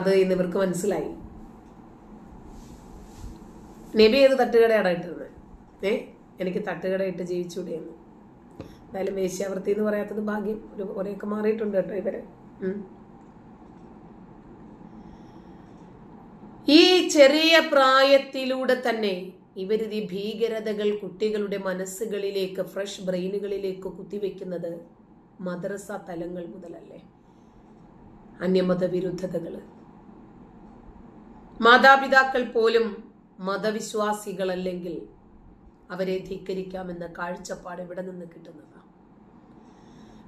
അത് ഇന്ന് ഇവർക്ക് മനസ്സിലായി. നബി ഏത് തട്ടുകടയാണ് ഇട്ടിരുന്നത് ഏ? എനിക്ക് തട്ടുകട ഇട്ട് ജീവിച്ചൂടെ എന്ന് എന്തായാലും വേശ്യാവൃത്തി എന്ന് പറയാത്തത് ഭാഗ്യം. ഒരു കുറേയൊക്കെ മാറിയിട്ടുണ്ട് കേട്ടോ ഇവർ. ഈ ചെറിയ പ്രായത്തിലൂടെ തന്നെ ഇവരിത് ഈ ഭീകരതകൾ കുട്ടികളുടെ മനസ്സുകളിലേക്ക് ഫ്രഷ് ബ്രെയിനുകളിലേക്ക് കുത്തിവെക്കുന്നത് മദ്രസ തലങ്ങൾ മുതലല്ലേ? അന്യമത വിരുദ്ധതകൾ മാതാപിതാക്കൾ പോലും മതവിശ്വാസികളല്ലെങ്കിൽ അവരെ ധിക്കരിക്കാമെന്ന കാഴ്ചപ്പാട് ഇവിടെ നിന്ന് കിട്ടുന്നതാണ്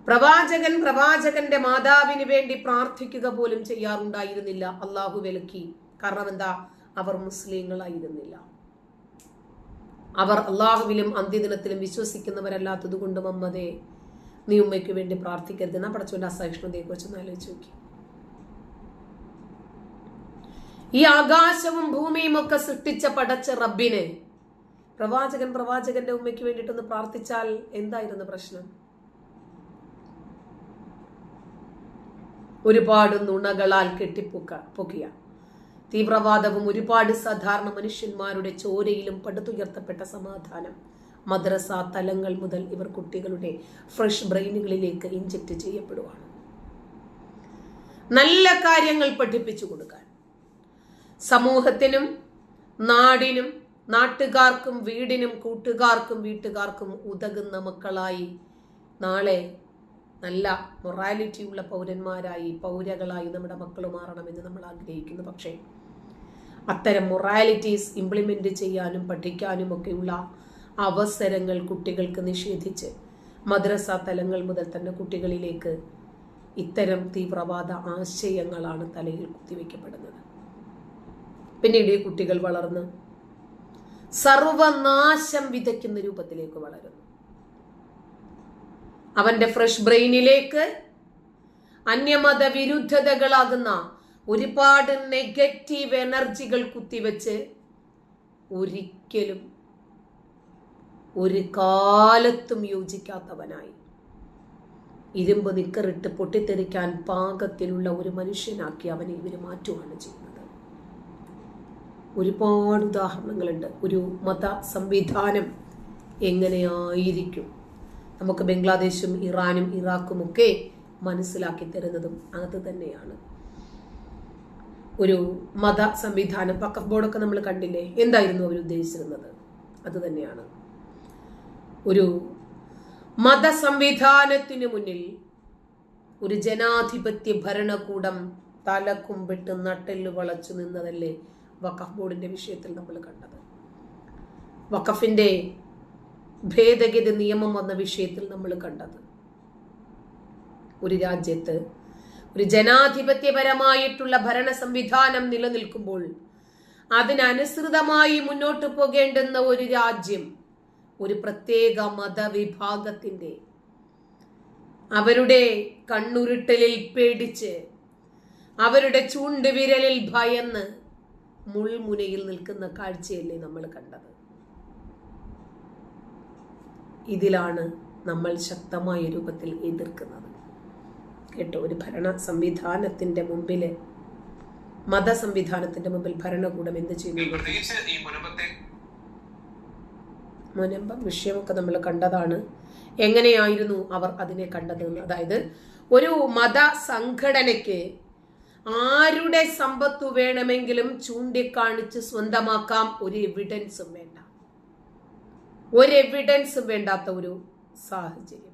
പ്രവാചകൻ പ്രവാചകന്റെ മാതാവിന് വേണ്ടി പ്രാർത്ഥിക്കുക പോലും ചെയ്യാറുണ്ടായിരുന്നില്ല. അള്ളാഹു വിലക്കി. കാരണം എന്താ? അവർ മുസ്ലിങ്ങളായിരുന്നില്ല. അവർ അള്ളാഹുവിലും അന്ത്യദിനത്തിലും വിശ്വസിക്കുന്നവരല്ലാത്തത് കൊണ്ട് മമ്മതേ നീ ഉമ്മയ്ക്ക് വേണ്ടി പ്രാർത്ഥിക്കരുത്. എന്നാ പടച്ചോന്റെ അസഹിഷ്ണുതയെ കുറിച്ച് ഒന്ന് ആലോചിച്ച് നോക്കി. ഈ ആകാശവും ഭൂമിയും ഒക്കെ സൃഷ്ടിച്ച പടച്ച റബ്ബിനെ. പ്രവാചകൻ പ്രവാചകന്റെ ഉമ്മയ്ക്ക് വേണ്ടിയിട്ടൊന്ന് പ്രാർത്ഥിച്ചാൽ എന്തായിരുന്നു പ്രശ്നം? ഒരുപാട് നുണകളാൽ കെട്ടിപ്പൊക്ക പൊക്കിയ. തീവ്രവാദവും ഒരുപാട് സാധാരണ മനുഷ്യന്മാരുടെ ചോരയിലും പടുത്തുയർത്തപ്പെട്ട സമാധാനം. മദ്രസ തലങ്ങൾ മുതൽ ഇവർ കുട്ടികളുടെ ഫ്രഷ് ബ്രെയിനുകളിലേക്ക് ഇഞ്ചക്ട് ചെയ്യപ്പെടുവാണ്. നല്ല കാര്യങ്ങൾ പഠിപ്പിച്ചു കൊടുക്കാൻ. സമൂഹത്തിനും നാടിനും നാട്ടുകാർക്കും വീടിനും കൂട്ടുകാർക്കും വീട്ടുകാർക്കും ഉതകുന്ന മക്കളായി നാളെ നല്ല മൊറാലിറ്റിയുള്ള പൗരന്മാരായി പൗരകളായി നമ്മുടെ മക്കൾ മാറണമെന്ന് നമ്മൾ ആഗ്രഹിക്കുന്നു. പക്ഷേ അത്തരം മൊറാലിറ്റീസ് ഇംപ്ലിമെന്റ് ചെയ്യാനും പഠിക്കാനും ഒക്കെയുള്ള അവസരങ്ങൾ കുട്ടികൾക്ക് നിഷേധിച്ച് മദ്രസ തലങ്ങൾ മുതൽ തന്നെ കുട്ടികളിലേക്ക് ഇത്തരം തീവ്രവാദ ആശയങ്ങളാണ് തലയിൽ കുത്തിവെക്കപ്പെടുന്നത്. പിന്നീട് ഈ കുട്ടികൾ വളർന്ന് സർവനാശം വിതയ്ക്കുന്ന രൂപത്തിലേക്ക് വളരുന്നു. അവന്റെ ഫ്രഷ് ബ്രെയിനിലേക്ക് അന്യമത വിരുദ്ധതകളാകുന്ന ഒരുപാട് നെഗറ്റീവ് എനർജികൾ കുത്തിവെച്ച് ഒരിക്കലും ഒരു കാലത്തും യോജിക്കാത്തവനായി. ഇരുമ്പ് നിക്കറിട്ട് പൊട്ടിത്തെറിക്കാൻ പാകത്തിലുള്ള ഒരു മനുഷ്യനാക്കി അവനെ ഇവർ മാറ്റുകയാണ് ചെയ്യുന്നത്. ഒരുപാട് ഉദാഹരണങ്ങളുണ്ട്. ഒരു മത സംവിധാനം എങ്ങനെയായിരിക്കും? നമുക്ക് ബംഗ്ലാദേശും ഇറാനും ഇറാഖും ഒക്കെ മനസ്സിലാക്കി തരുന്നതും അത് തന്നെയാണ്. ഒരു മത സംവിധാനം പക്കഫ് ബോർഡൊക്കെ നമ്മൾ കണ്ടില്ലേ? എന്തായിരുന്നു അവർ ഉദ്ദേശിച്ചിരുന്നത്? അത് തന്നെയാണ്. ഒരു മത സംവിധാനത്തിന് മുന്നിൽ ഒരു ജനാധിപത്യ ഭരണകൂടം തലക്കുമ്പിട്ട് നട്ടെല്ല് വളച്ചു നിന്നതല്ലേ വഖഫ് ബോർഡിന്റെ വിഷയത്തിൽ നമ്മൾ കണ്ടത്. വഖഫിന്റെ ഭേദഗതി നിയമം വന്ന വിഷയത്തിൽ നമ്മൾ കണ്ടത്. ഒരു രാജ്യത്ത് ഒരു ജനാധിപത്യപരമായിട്ടുള്ള ഭരണ സംവിധാനം നിലനിൽക്കുമ്പോൾ അതിനനുസൃതമായി മുന്നോട്ട് പോകേണ്ടുന്ന ഒരു രാജ്യം ഒരു പ്രത്യേക മതവിഭാഗത്തിന്റെ അവരുടെ കണ്ണുരുട്ടലിൽ പേടിച്ച് അവരുടെ ചൂണ്ടുവിരലിൽ ഭയന്ന് മുൾമുനയിൽ നിൽക്കുന്ന കാഴ്ചയല്ലേ നമ്മൾ കണ്ടത്? ഇതിലാണ് നമ്മൾ ശക്തമായ രൂപത്തിൽ എതിർക്കുന്നത്. കേട്ടോ ഒരു ഭരണ സംവിധാനത്തിന്റെ മുമ്പിൽ മത സംവിധാനത്തിന്റെ മുമ്പിൽ ഭരണകൂടം എന്ത് ചെയ്യുന്നു? മുനമ്പം വിഷയമൊക്കെ നമ്മൾ കണ്ടതാണ്. എങ്ങനെയായിരുന്നു അവർ അതിനെ കണ്ടത് അതായത് ഒരു മത സംഘടനയ്ക്ക് ആരുടെ സമ്പത്തു വേണമെങ്കിലും ചൂണ്ടിക്കാണിച്ച് സ്വന്തമാക്കാം ഒരു എവിഡൻസും വേണ്ട. ഒരു എവിഡൻസും വേണ്ടാത്ത ഒരു സാഹചര്യം.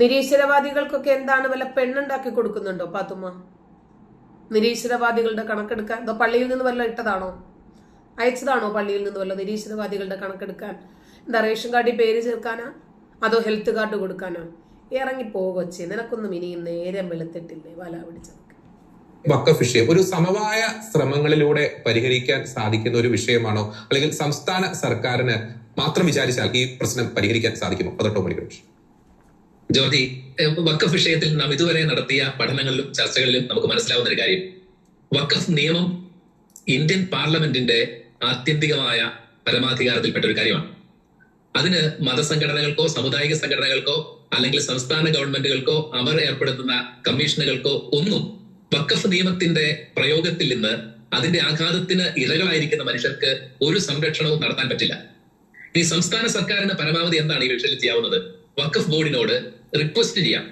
നിരീശ്വരവാദികൾക്കൊക്കെ എന്താണ് വല്ല പെണ്ണുണ്ടാക്കി കൊടുക്കുന്നുണ്ടോ പാത്തുമ്മ നിരീശ്വരവാദികളുടെ കണക്കെടുക്കാൻ അതോ പള്ളിയിൽ നിന്ന് വല്ല ഇട്ടതാണോ? അയച്ചതാണോ പള്ളിയിൽ നിന്ന് വല്ല നിരീശ്വരവാദികളുടെ കണക്കെടുക്കാൻ? എന്താ റേഷൻ കാർഡിൽ പേര് ചേർക്കാനാ? അതോ ഹെൽത്ത് കാർഡ് കൊടുക്കാനോ? ഇറങ്ങി പോകൊച്ചേ നിനക്കൊന്നും ഇനിയും നേരം വെളുത്തിട്ടില്ലേ? വല പിടിച്ചത് വക്കഫ് വിഷയം ഒരു സമവായ ശ്രമങ്ങളിലൂടെ പരിഹരിക്കാൻ സാധിക്കുന്ന ഒരു വിഷയമാണോ? അല്ലെങ്കിൽ സംസ്ഥാന സർക്കാരിന് മാത്രം വിചാരിച്ചാൽ ഈ പ്രശ്നം പരിഹരിക്കാൻ സാധിക്കുമോ? അതോട്ടോ മണിക്കൂർ. ജ്യോതി വക്കഫ് വിഷയത്തിൽ നാം ഇതുവരെ നടത്തിയ പഠനങ്ങളിലും ചർച്ചകളിലും നമുക്ക് മനസ്സിലാവുന്ന ഒരു കാര്യം. വക്കഫ് നിയമം ഇന്ത്യൻ പാർലമെന്റിന്റെ ആത്യന്തികമായ പരമാധികാരത്തിൽപ്പെട്ട ഒരു കാര്യമാണ്. അതിന് മതസംഘടനകൾക്കോ സാമുദായിക സംഘടനകൾക്കോ അല്ലെങ്കിൽ സംസ്ഥാന ഗവൺമെന്റുകൾക്കോ അവർ ഏർപ്പെടുത്തുന്ന കമ്മീഷനുകൾക്കോ ഒന്നും വക്കഫ് നിയമത്തിന്റെ പ്രയോഗത്തിൽ നിന്ന് അതിന്റെ ആഘാതത്തിന് ഇരകളായിരിക്കുന്ന മനുഷ്യർക്ക് ഒരു സംരക്ഷണവും നടത്താൻ പറ്റില്ല. ഈ സംസ്ഥാന സർക്കാരിന് പരമാവധി എന്താണ് ഈ വിഷയത്തിൽ ചെയ്യാവുന്നത്? വക്കഫ് ബോർഡിനോട് റിക്വസ്റ്റ് ചെയ്യാം.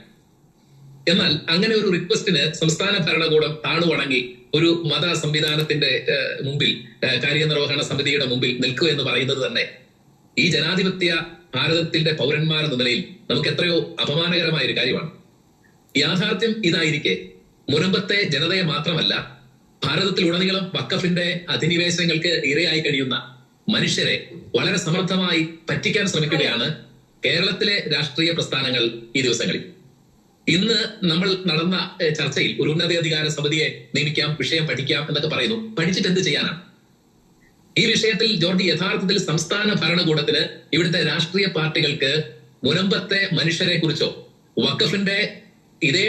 എന്നാൽ അങ്ങനെ ഒരു റിക്വസ്റ്റിന് സംസ്ഥാന ഭരണകൂടം താണുവണങ്ങി ഒരു മത സംവിധാനത്തിന്റെ മുമ്പിൽ കാര്യനിർവഹണ സമിതിയുടെ മുമ്പിൽ നിൽക്കുക എന്ന് പറയുന്നത് തന്നെ ഈ ജനാധിപത്യ ഭാരതത്തിന്റെ പൗരന്മാർ എന്ന നിലയിൽ നമുക്ക് എത്രയോ അപമാനകരമായ ഒരു കാര്യമാണ്. യാഥാർത്ഥ്യം ഇതായിരിക്കെ. മുരമ്പത്തെ ജനതയെ മാത്രമല്ല ഭാരതത്തിലുടനീളം വക്കഫിന്റെ അധിനിവേശങ്ങൾക്ക് ഇരയായി കഴിയുന്ന മനുഷ്യരെ വളരെ സമർത്ഥമായി പറ്റിക്കാൻ ശ്രമിക്കുകയാണ് കേരളത്തിലെ രാഷ്ട്രീയ പ്രസ്ഥാനങ്ങൾ ഈ ദിവസങ്ങളിൽ. ഇന്ന് നമ്മൾ നടന്ന ചർച്ചയിൽ ഒരു ഉന്നതാധികാര സമിതിയെ നിയമിക്കാം വിഷയം പഠിക്കാം എന്നൊക്കെ പറയുന്നു. പഠിച്ചിട്ട് എന്ത് ചെയ്യാനാണ്? ഈ വിഷയത്തിൽ ജോർജ് യഥാർത്ഥത്തിൽ സംസ്ഥാന ഭരണകൂടത്തിന് ഇവിടുത്തെ രാഷ്ട്രീയ പാർട്ടികൾക്ക് മുനമ്പത്തെ മനുഷ്യരെ കുറിച്ചോ വഖഫിന്റെ ഇതേ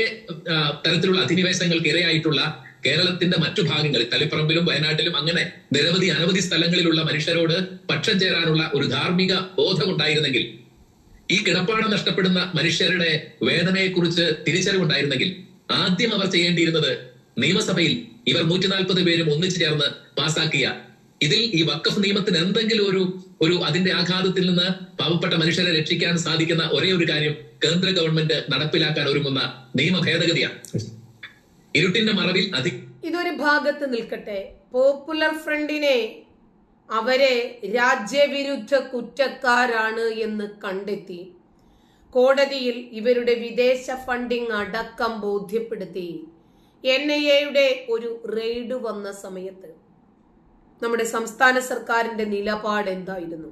തരത്തിലുള്ള അധിനിവേശങ്ങൾക്ക് ഇരയായിട്ടുള്ള കേരളത്തിന്റെ മറ്റു ഭാഗങ്ങളിൽ തളിപ്പറമ്പിലും വയനാട്ടിലും അങ്ങനെ നിരവധി അനവധി സ്ഥലങ്ങളിലുള്ള മനുഷ്യരോട് പക്ഷം ചേരാനുള്ള ഒരു ധാർമ്മിക ബോധം ഉണ്ടായിരുന്നെങ്കിൽ ഈ കിടപ്പാടം നഷ്ടപ്പെടുന്ന മനുഷ്യരുടെ വേദനയെക്കുറിച്ച് തിരിച്ചറിവുണ്ടായിരുന്നെങ്കിൽ ആദ്യം അവർ ചെയ്യേണ്ടിയിരുന്നത് നിയമസഭയിൽ ഇവർ നൂറ്റി നാൽപ്പത് പേരും ഒന്നിച്ചു ചേർന്ന് പാസാക്കിയ. ഇതിൽ ഈ വക്കഫ് നിയമത്തിന് എന്തെങ്കിലും ഒരു ഒരു അതിന്റെ ആഘാതത്തിൽ നിന്ന് പാവപ്പെട്ട മനുഷ്യരെ രക്ഷിക്കാൻ സാധിക്കുന്ന ഒരേ ഒരു കാര്യം കേന്ദ്ര ഗവൺമെന്റ് നടപ്പിലാക്കാൻ ഒരുങ്ങുന്ന നിയമ ഭേദഗതിയാണ്. ഇരുട്ടിന്റെ മറവിൽ അധികം ഇതൊരു ഭാഗത്ത് നിൽക്കട്ടെ. പോപ്പുലർ ഫ്രണ്ടിനെ അവരെ രാജ്യവിരുദ്ധ കുറ്റക്കാരാണ് എന്ന് കണ്ടെത്തി. കോടതിയിൽ ഇവരുടെ വിദേശ ഫണ്ടിംഗ് അടക്കം ബോധ്യപ്പെടുത്തി. എൻ ഐ എയുടെ ഒരു റെയ്ഡ് വന്ന സമയത്ത് നമ്മുടെ സംസ്ഥാന സർക്കാരിന്റെ നിലപാട് എന്തായിരുന്നു?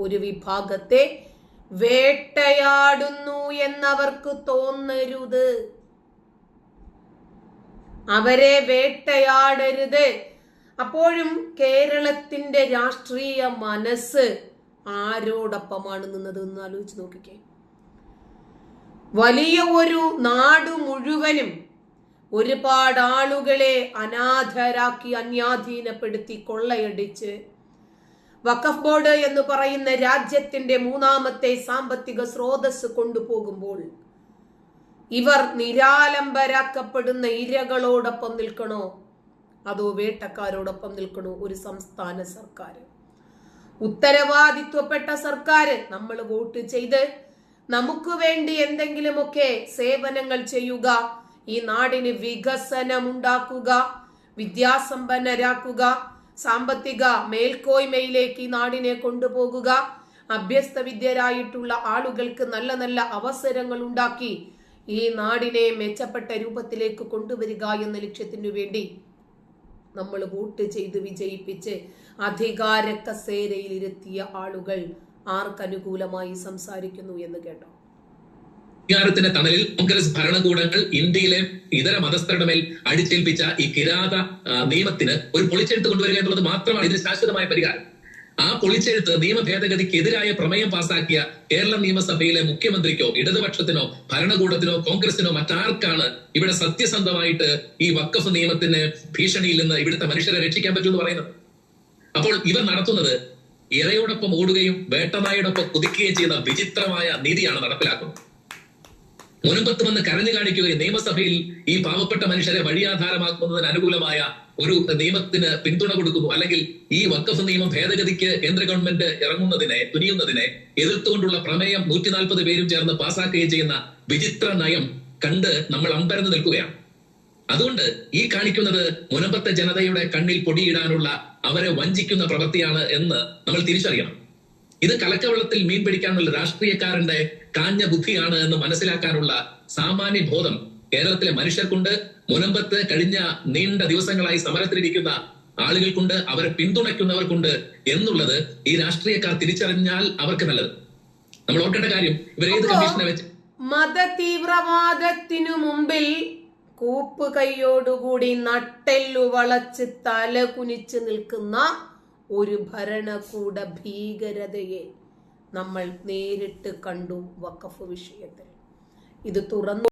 ഒരു വിഭാഗത്തെ വേട്ടയാടുന്നു എന്നവർക്ക് തോന്നരുത്. അവരെ വേട്ടയാടരുത്. അപ്പോഴും കേരളത്തിന്റെ രാഷ്ട്രീയ മനസ്സ് ആരോടൊപ്പമാണ് നിന്നത് എന്ന് ആലോചിച്ച് നോക്കിക്കേ. വലിയ ഒരു നാട് മുഴുവനും ഒരുപാട് ആളുകളെ അനാഥരാക്കി അന്യാധീനപ്പെടുത്തി കൊള്ളയടിച്ച് വഖഫ് ബോർഡ് എന്ന് പറയുന്ന രാജ്യത്തിന്റെ മൂന്നാമത്തെ സാമ്പത്തിക സ്രോതസ് കൊണ്ടുപോകുമ്പോൾ ഇവർ നിരാലംബരാക്കപ്പെടുന്ന ഇരകളോടൊപ്പം നിൽക്കണോ? അതോ വേട്ടക്കാരോടൊപ്പം നിൽക്കണോ ഒരു സംസ്ഥാന സർക്കാർ ഉത്തരവാദിത്വപ്പെട്ട സർക്കാർ നമ്മൾ വോട്ട് ചെയ്ത് നമുക്ക് വേണ്ടി എന്തെങ്കിലുമൊക്കെ സേവനങ്ങൾ ചെയ്യുക ഈ നാടിന് വികസനം ഉണ്ടാക്കുക വിദ്യാസമ്പന്നരാക്കുക സാമ്പത്തിക മേൽക്കോയ്മയിലേക്ക് ഈ നാടിനെ കൊണ്ടുപോകുക അഭ്യസ്ത വിദ്യരായിട്ടുള്ള ആളുകൾക്ക് നല്ല നല്ല അവസരങ്ങൾ ഉണ്ടാക്കി ഈ നാടിനെ മെച്ചപ്പെട്ട രൂപത്തിലേക്ക് കൊണ്ടുവരിക എന്ന ലക്ഷ്യത്തിനു വേണ്ടി നമ്മൾ വോട്ട് ചെയ്ത് വിജയിപ്പിച്ച് അധികാര കസേരയിൽ ഇരുത്തിയ ആളുകൾ ആർക്കനുകൂലമായി സംസാരിക്കുന്നു എന്ന് കേട്ടോ? അധികാരത്തിന്റെ തണലിൽ കോൺഗ്രസ് ഭരണകൂടങ്ങൾ ഇന്ത്യയിലെ ഇതര മതസ്ഥരുടെ മേൽ അടിച്ചേൽപ്പിച്ച ഈ കിരാത നിയമത്തിന് ഒരു പൊളിച്ചെടുത്ത് കൊണ്ടുവരിക എന്നുള്ളത് മാത്രമാണ് ഇതിന് ശാശ്വതമായ പരിഹാരം. ആ പൊളിച്ചെഴുത്ത് നിയമ ഭേദഗതിക്കെതിരായ പ്രമേയം പാസാക്കിയ കേരള നിയമസഭയിലെ മുഖ്യമന്ത്രിക്കോ ഇടതുപക്ഷത്തിനോ ഭരണകൂടത്തിനോ കോൺഗ്രസിനോ മറ്റാർക്കാണ് ഇവിടെ സത്യസന്ധമായിട്ട് ഈ വക്കഫ് നിയമത്തിന് ഭീഷണിയിൽ നിന്ന് ഇവിടുത്തെ മനുഷ്യരെ രക്ഷിക്കാൻ പറ്റുമെന്ന് പറയുന്നത്? അപ്പോൾ ഇവർ നടത്തുന്നത് ഇരയോടൊപ്പം ഓടുകയും വേട്ടനായോടൊപ്പം കുതിക്കുകയും ചെയ്യുന്ന വിചിത്രമായ നീതിയാണ് നടപ്പിലാക്കുന്നത്. മുനമ്പത്ത് വന്ന് കരഞ്ഞു കാണിക്കുകയും നിയമസഭയിൽ ഈ പാവപ്പെട്ട മനുഷ്യരെ വഴിയാധാരമാക്കുന്നതിന് അനുകൂലമായ ഒരു നിയമത്തിന് പിന്തുണ കൊടുക്കുന്നു. അല്ലെങ്കിൽ ഈ വക്കഫ് നിയമം ഭേദഗതിക്ക് കേന്ദ്ര ഗവൺമെന്റ് ഇറങ്ങുന്നതിനെ തുനിയുന്നതിനെ എതിർത്തുകൊണ്ടുള്ള പ്രമേയം നൂറ്റി നാൽപ്പത് പേരും ചേർന്ന് പാസാക്കുകയും ചെയ്യുന്ന വിചിത്ര നയം കണ്ട് നമ്മൾ അമ്പരന്ന് നിൽക്കുകയാണ്. അതുകൊണ്ട് ഈ കാണിക്കുന്നത് മുനമ്പത്തെ ജനതയുടെ കണ്ണിൽ പൊടിയിടാനുള്ള അവരെ വഞ്ചിക്കുന്ന പ്രവൃത്തിയാണ് എന്ന് നമ്മൾ തിരിച്ചറിയണം. ഇത് കലക്കവെള്ളത്തിൽ മീൻ പിടിക്കാനുള്ള രാഷ്ട്രീയക്കാരന്റെ കാഞ്ഞ ബുദ്ധിയാണ് എന്ന് മനസ്സിലാക്കാനുള്ള സാമാന്യ ബോധം കേരളത്തിലെ മനുഷ്യർക്കുണ്ട്. മുനമ്പത്ത് കഴിഞ്ഞ നീണ്ട ദിവസങ്ങളായി സമരത്തിലിരിക്കുന്ന ആളുകൾക്കുണ്ട്. അവരെ പിന്തുണയ്ക്കുന്നവർക്കുണ്ട് എന്നുള്ളത് ഈ രാഷ്ട്രീയക്കാർ തിരിച്ചറിഞ്ഞാൽ അവർക്ക് നല്ലത്. നമ്മൾ ഓർക്കേണ്ട കാര്യം ഇവർ ഏത് കമ്മീഷനെ വെച്ച് മതതീവ്രവാദത്തിനു മുമ്പിൽ കൂപ്പ് കൈയോടുകൂടി നട്ടെല്ലു വളച്ച് തല കുനിച്ച് നിൽക്കുന്ന ഒരു ഭരണകൂട ഭീകരതയെ നമ്മൾ നേരിട്ട് കണ്ടു വഖഫ് വിഷയത്തിൽ. ഇത് തുറന്നു